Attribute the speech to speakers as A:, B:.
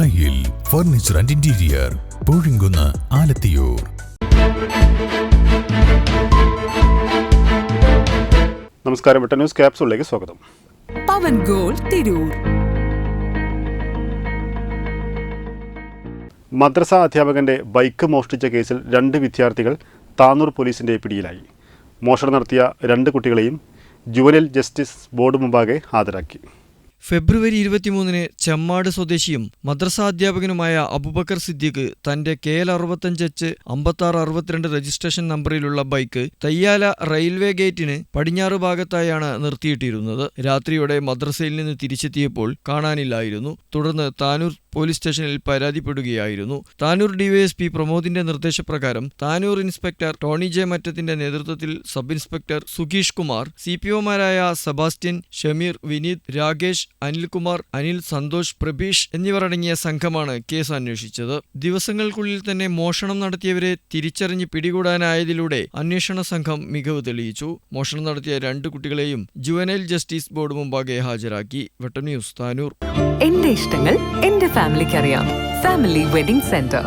A: Thayyil furniture and interior Poozhinkunnu Alathiyur.
B: നമസ്കാരം വെട്ട news ക്യാപ്സൂളിലേക്ക് സ്വാഗതം.
C: പവൻ ഗോൾ തിരൂർ.
B: മദ്രസ അധ്യാപകന്റെ ബൈക്ക് മോഷ്ടിച്ച കേസിൽ രണ്ട് വിദ്യാർത്ഥികൾ താനൂർ പോലീസിന്റെ പിടിയിലായി. മോഷണം നടത്തിയ രണ്ട് കുട്ടികളെയും ജുവനൽ ജസ്റ്റിസ് ബോർഡ് മുമ്പാകെ ഹാജരാക്കി.
D: ഫെബ്രുവരി ഇരുപത്തിമൂന്നിന് ചെമ്മാട് സ്വദേശിയും മദ്രസാധ്യാപകനുമായ അബുബക്കർ സിദ്ദീഖ് തന്റെ കെ എൽ അറുപത്തഞ്ച് എച്ച് അമ്പത്താറ് അറുപത്തിരണ്ട് രജിസ്ട്രേഷൻ നമ്പറിലുള്ള ബൈക്ക് തയ്യാല റെയിൽവേ ഗേറ്റിന് പടിഞ്ഞാറ് ഭാഗത്തായാണ് നിർത്തിയിട്ടിരുന്നത്. രാത്രിയോടെ മദ്രസയിൽ നിന്ന് തിരിച്ചെത്തിയപ്പോൾ കാണാനില്ലായിരുന്നു. തുടർന്ന് താനൂർ പോലീസ് സ്റ്റേഷനിൽ പരാതിപ്പെടുകയായിരുന്നു. താനൂർ ഡിവൈഎസ്പി പ്രമോദിന്റെ നിർദ്ദേശപ്രകാരം താനൂർ ഇൻസ്പെക്ടർ ടോണി ജെ മറ്റത്തിന്റെ നേതൃത്വത്തിൽ സബ് ഇൻസ്പെക്ടർ സുഗീഷ് കുമാർ സി പി ഒമാരായ സെബാസ്റ്റ്യൻ ഷമീർ വിനീത് രാകേഷ് അനിൽകുമാർ അനിൽ സന്തോഷ് പ്രബീഷ് എന്നിവരടങ്ങിയ സംഘമാണ് കേസ് അന്വേഷിച്ചത്. ദിവസങ്ങൾക്കുള്ളിൽ തന്നെ മോഷണം നടത്തിയവരെ തിരിച്ചറിഞ്ഞ് പിടികൂടാനായതിലൂടെ അന്വേഷണ സംഘം മികവ് തെളിയിച്ചു. മോഷണം നടത്തിയ രണ്ട് കുട്ടികളെയും ജുവനൈൽ ജസ്റ്റിസ് ബോർഡ് മുമ്പാകെ ഹാജരാക്കി. വെട്ടന്യൂസ് താനൂർ.
C: എന്റെ ഇഷ്ടങ്ങൾ എന്റെ ഫാമിലിക്ക് അറിയാം ഫാമിലി വെഡിംഗ് സെന്റർ.